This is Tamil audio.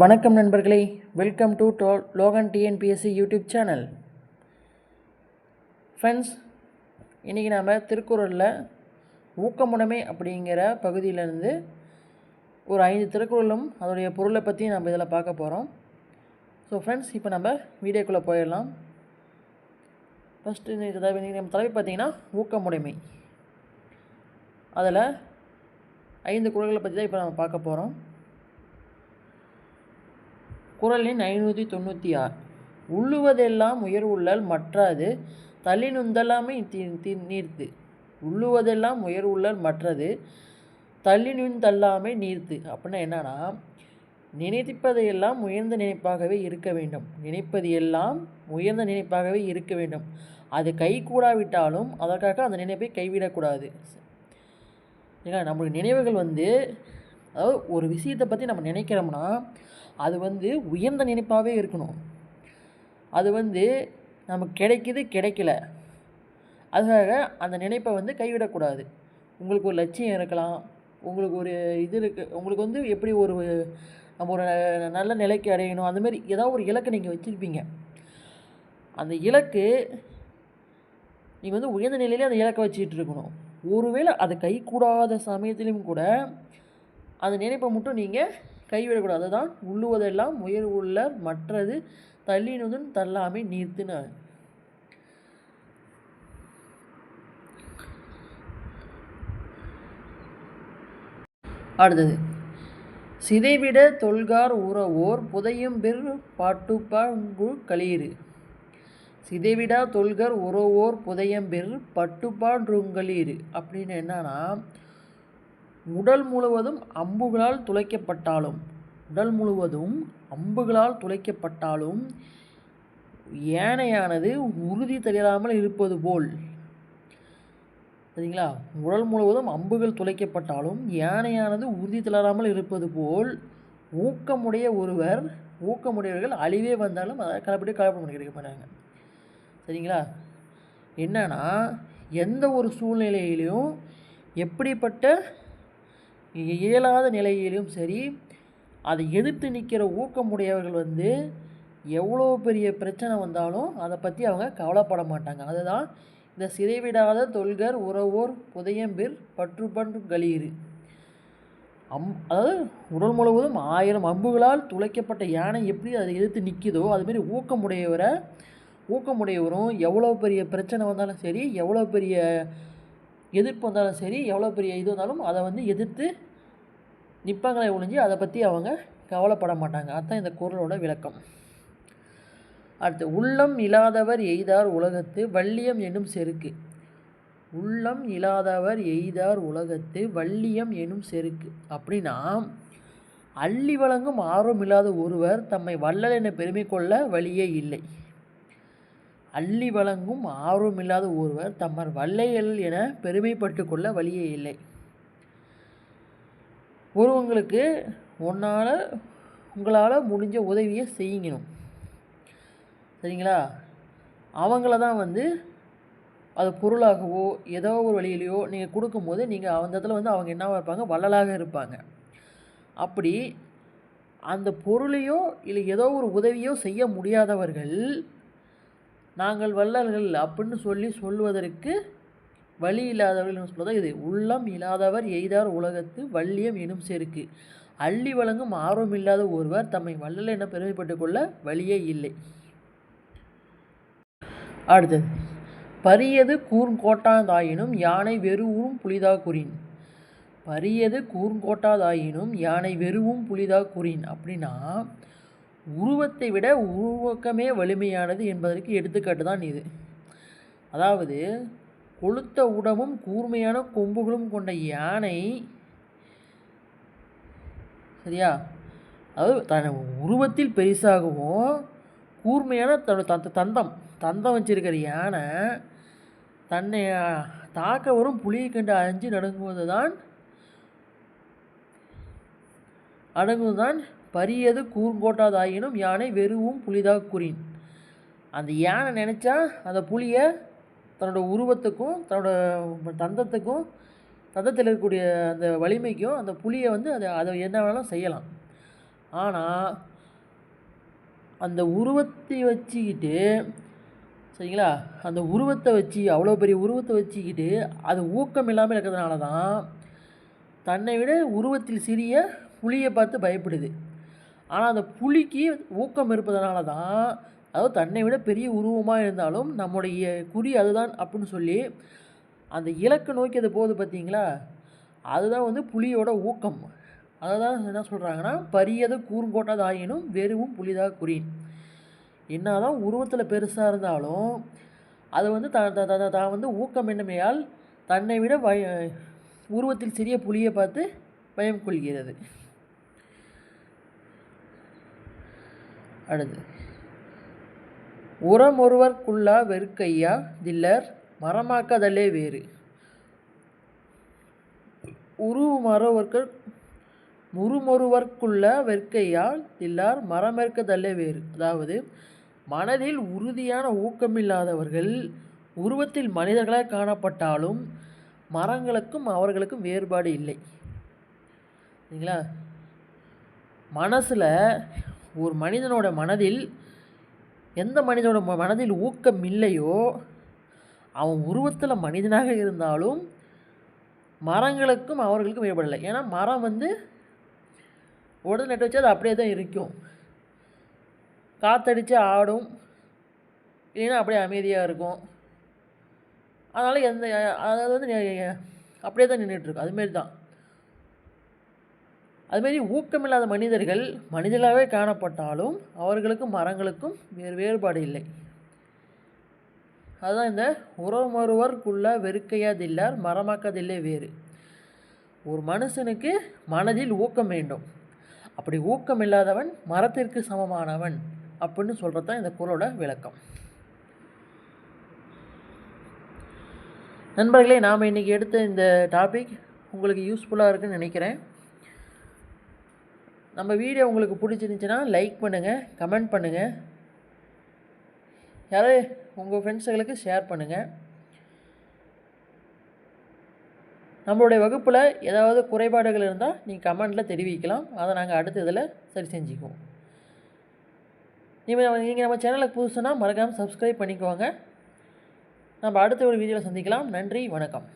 வணக்கம் நண்பர்களே வெல்கம் டு டோ லோகன் டிஎன்பிஎஸ்சி யூடியூப் சேனல் ஃப்ரெண்ட்ஸ் இன்றைக்கி நாம் திருக்குறளில் ஊக்கமுடைமை அப்படிங்கிற பகுதியிலேருந்து ஒரு ஐந்து திருக்குறளும் அதோடைய பொருளை பற்றி நம்ம இதில் பார்க்க போகிறோம் ஸோ ஃப்ரெண்ட்ஸ் இப்போ நம்ம வீடியோக்குள்ளே போயிடலாம். ஃபஸ்ட்டு இன்றைக்கி நம்ம தலைப்பு பார்த்தீங்கன்னா ஊக்கமுடைமை. அதில் ஐந்து குரல்களை பற்றி தான் இப்போ நம்ம பார்க்க போகிறோம் குரலின் எண் ஐநூற்றி தொண்ணூற்றி ஆறு உள்ளுவதெல்லாம் உயர்வுள்ளல் மற்றது தள்ளினுந்தலாமை தி நீர்த்து. உள்ளுவதெல்லாம் உயர்வுள்ளல் மற்றது தள்ளினுந்தல்லாமை நீர்த்து. அப்படின்னா என்னன்னா நினைப்பதையெல்லாம் உயர்ந்த நினைப்பாகவே இருக்க வேண்டும். நினைப்பது எல்லாம் உயர்ந்த நினைப்பாகவே இருக்க வேண்டும். அது கை கூடாவிட்டாலும் அதற்காக அந்த நினைப்பை கைவிடக்கூடாது. ஏன்னா நம்மளுடைய நினைவுகள் வந்து அதாவது ஒரு விஷயத்தை பற்றி நம்ம நினைக்கிறோம்னா அது வந்து உயர்ந்த நினைப்பாகவே இருக்கணும். அது வந்து நமக்கு கிடைக்கிது கிடைக்கல. அதுக்காக அந்த நினைப்பை வந்து கைவிடக்கூடாது. உங்களுக்கு ஒரு லட்சியம் இருக்கலாம். உங்களுக்கு ஒரு இது இருக்குது உங்களுக்கு வந்து எப்படி ஒரு நம்ம ஒரு நல்ல நிலைக்கு அடையணும். அந்த மாதிரி ஏதாவது ஒரு இலக்கை நீங்கள் வச்சுருப்பீங்க. அந்த இலக்கு நீங்கள் வந்து உயர்ந்த நிலையிலே அந்த இலக்கை வச்சுக்கிட்டு இருக்கணும். ஒருவேளை அது கைக்கூடாத சமயத்திலையும் கூட அந்த நினைப்பை மட்டும் நீங்கள் கைவிடக்கூடாது. அதுதான் உள்ளுவதெல்லாம் உயர் உள்ள மற்றது தள்ளினதும் தள்ளாமை நீர்த்துன்னு அடுத்தது சிதைவிட தொல்கார் உறவோர் புதையும் பெர் பாட்டுப்பாங்கு களீறு சிதைவிடா தொல்கர் உறவோர் புதையம்பெர் பட்டுப்பான்றுங்களீர் அப்படின்னு என்னன்னா உடல் முழுவதும் அம்புகளால் துளைக்கப்பட்டாலும் உடல் முழுவதும் அம்புகளால் துளைக்கப்பட்டாலும் யானையானது உறுதி தெரியாமல் இருப்பது போல். சரிங்களா? உடல் முழுவதும் அம்புகள் துளைக்கப்பட்டாலும் யானையானது உறுதி தளராமல் இருப்பது போல் ஊக்கமுடைய ஒருவர் ஊக்கமுடையவர்கள் அழிவே வந்தாலும் அதை கலப்படி கலப்படம் பண்ணிக்கிட்டு போகிறாங்க சரிங்களா? என்னன்னா எந்த ஒரு சூழ்நிலையிலையும் எப்படிப்பட்ட இயலாத நிலையிலும் சரி அதை எதிர்த்து நிற்கிற ஊக்கமுடையவர்கள் வந்து எவ்வளோ பெரிய பிரச்சனை வந்தாலும் அதை பற்றி அவங்க கவலைப்பட மாட்டாங்க. அதுதான் இந்த சிதைவிடாத தொல்கர் உறவோர் புதையம்பிர் பற்றுப்பன்று களீறு அம் அதாவது உடல் முழுவதும் ஆயிரம் அம்புகளால் துளைக்கப்பட்ட யானை எப்படி அதை எதிர்த்து நிற்கிதோ அதுமாரி ஊக்கமுடையவரை ஊக்கமுடையவரும் எவ்வளோ பெரிய பிரச்சனை வந்தாலும் சரி எவ்வளோ பெரிய எதிர்ப்பு வந்தாலும் சரி எவ்வளோ பெரிய இது வந்தாலும் அதை வந்து எதிர்த்து நிற்பாங்களே ஒழிஞ்சு அதை பற்றி அவங்க கவலைப்பட மாட்டாங்க. அதுதான் இந்த குரலோட விளக்கம். அடுத்து உள்ளம் இல்லாதவர் எய்தார் உலகத்து வள்ளியம் என்னும் செருக்கு. உள்ளம் இல்லாதவர் எய்தார் உலகத்து வள்ளியம் எனும் செருக்கு. அப்படின்னா அள்ளி வழங்கும் ஆர்வம் இல்லாத ஒருவர் தம்மை வள்ளல் என பெருமை கொள்ள வழியே இல்லை. அள்ளி வழங்கும் ஆர்வம் இல்லாத ஒருவர் தம்மர் வல்லையல் என பெருமைப்பட்டு கொள்ள வழியே இல்லை. ஒருவங்களுக்கு உன்னால் உங்களால் முடிஞ்ச உதவியை செய்யணும். சரிங்களா? அவங்கள தான் வந்து அது பொருளாகவோ ஏதோ ஒரு வழியிலையோ நீங்கள் கொடுக்கும்போது நீங்கள் அந்த இடத்துல வந்து அவங்க என்னவாக இருப்பாங்க? வள்ளலாக இருப்பாங்க. அப்படி அந்த பொருளையோ இல்லை ஏதோ ஒரு உதவியோ செய்ய முடியாதவர்கள் நாங்கள் வள்ளல்கள் அப்படின்னு சொல்லி சொல்வதற்கு வழி இல்லாதவர்கள் சொல்வதா இது. உள்ளம் இல்லாதவர் எய்தார் உலகத்து வள்ளியம் எனும் செருக்கு. அள்ளி வழங்கும் ஆர்வம் இல்லாத ஒருவர் தம்மை வள்ளல் என பெருமைப்பட்டு கொள்ள வழியே இல்லை. அடுத்தது. பரியது கூர்ங்கோட்டாதாயினும் யானை வெறுவும் புலிதா குறின் பரியது கூர்ங்கோட்டாதாயினும் யானை வெறுவும் புலிதா குறின் அப்படின்னா உருவத்தை விட உருவக்கமே வலிமையானது என்பதற்கு எடுத்துக்காட்டு தான் இது. அதாவது கொளுத்த உடம்பும் கூர்மையான கொம்புகளும் கொண்ட யானை. சரியா? அதாவது தன் உருவத்தில் பெருசாகவும் கூர்மையான தன்னோட தந்தம் தந்தம் வச்சிருக்கிற யானை தன்னை தாக்க வரும் புலியை கண்டு அஞ்சு நடுங்குவது தான் அடங்குவது தான் பரியது கூர்கோட்டாதாயினும் யானை வெறுவும் புலிதாக கூறின். அந்த யானை நினச்சா அந்த புலியை தன்னோட உருவத்துக்கும் தன்னோட தந்தத்துக்கும் தந்தத்தில் இருக்கக்கூடிய அந்த வலிமைக்கும் அந்த புலியை வந்து அதை அதை என்ன வேணாலும் செய்யலாம். ஆனால் அந்த உருவத்தை வச்சுக்கிட்டு சரிங்களா? அந்த உருவத்தை வச்சு அவ்வளோ பெரிய உருவத்தை வச்சுக்கிட்டு அது ஊக்கம் இல்லாமல் இருக்கிறதுனால தான் தன்னை விட உருவத்தில் சிறிய புலியை பார்த்து பயப்படுது. ஆனால் அந்த புலிக்கு ஊக்கம் இருப்பதனால தான் அதாவது தன்னை விட பெரிய உருவமாக இருந்தாலும் நம்முடைய குறி அதுதான் அப்படின்னு சொல்லி அந்த இலக்கு நோக்கி அது போகுது பார்த்தீங்களா? அதுதான் வந்து புலியோட ஊக்கம். அதை தான் என்ன சொல்கிறாங்கன்னா பரியது கூர்ங்கோட்டாத ஆயினும் வெறுவும் புலிதாக குறின். என்ன தான் உருவத்தில் பெருசாக இருந்தாலும் அது வந்து த த தான் வந்து ஊக்கம் என்னமையால் தன்னை விட பய உருவத்தில் சிறிய புலியை பார்த்து பயம் கொள்கிறது. அடுத்து. உரமொருவர்க்குள்ளா வெறுக்கையா? தில்லர் மரமாக்கதலே வேறு. உருமறவர்கள் உருமொருவர்க்குள்ள வெறுக்கையால் தில்லார் மரமெற்கதல்லே வேறு. அதாவது மனதில் உறுதியான ஊக்கமில்லாதவர்கள் உருவத்தில் மனிதர்களாக காணப்பட்டாலும் மரங்களுக்கும் அவர்களுக்கும் வேறுபாடு இல்லை. சரிங்களா மனசில் ஒரு மனிதனோட மனதில் எந்த மனிதனோட மனதில் ஊக்கம் இல்லையோ அவன் உருவத்தில் மனிதனாக இருந்தாலும் மரங்களுக்கும் அவர்களுக்கும் வேறுபடலை. ஏன்னா மரம் வந்து உடல் நட்டு வச்சு அது அப்படியே தான் இருக்கும். காற்றடிச்சு ஆடும். இல்லைன்னா அப்படியே அமைதியாக இருக்கும். அதனால் எந்த அதாவது வந்து அப்படியே தான் நின்றுட்டுருக்கும் அதுமாரி தான். அதுமாரி ஊக்கமில்லாத மனிதர்கள் மனிதர்களாகவே காணப்பட்டாலும் அவர்களுக்கும் மரங்களுக்கும் வேறு வேறுபாடு இல்லை. அதுதான் இந்த உறமொருவர்க்குள்ள வெறுக்கையாதில்லார் மரமாக்கதில்லை வேறு. ஒரு மனுஷனுக்கு மனதில் ஊக்கம் வேண்டும். அப்படி ஊக்கம் இல்லாதவன் மரத்திற்கு சமமானவன் அப்படின்னு சொல்கிறது தான் இந்த குரலோட விளக்கம். நண்பர்களே நாம் இன்றைக்கி எடுத்த இந்த டாபிக் உங்களுக்கு யூஸ்ஃபுல்லாக இருக்குன்னு நினைக்கிறேன். நம்ம வீடியோ உங்களுக்கு பிடிச்சிருந்துச்சின்னா லைக் பண்ணுங்கள் கமெண்ட் பண்ணுங்கள் யாரோ? உங்கள் ஃப்ரெண்ட்ஸுகளுக்கு ஷேர் பண்ணுங்கள் நம்மளுடைய வகுப்பில் ஏதாவது குறைபாடுகள் இருந்தால் நீங்கள் கமெண்ட்டில் தெரிவிக்கலாம். அதை நாங்கள் அடுத்த இதில் சரி செஞ்சுக்குவோம். நீங்கள் நீங்கள் நம்ம சேனலுக்கு புதுசுனா மறக்காமல் சப்ஸ்கிரைப் பண்ணிக்கோங்க. நம்ம அடுத்த ஒரு வீடியோவில் சந்திக்கலாம். நன்றி வணக்கம்.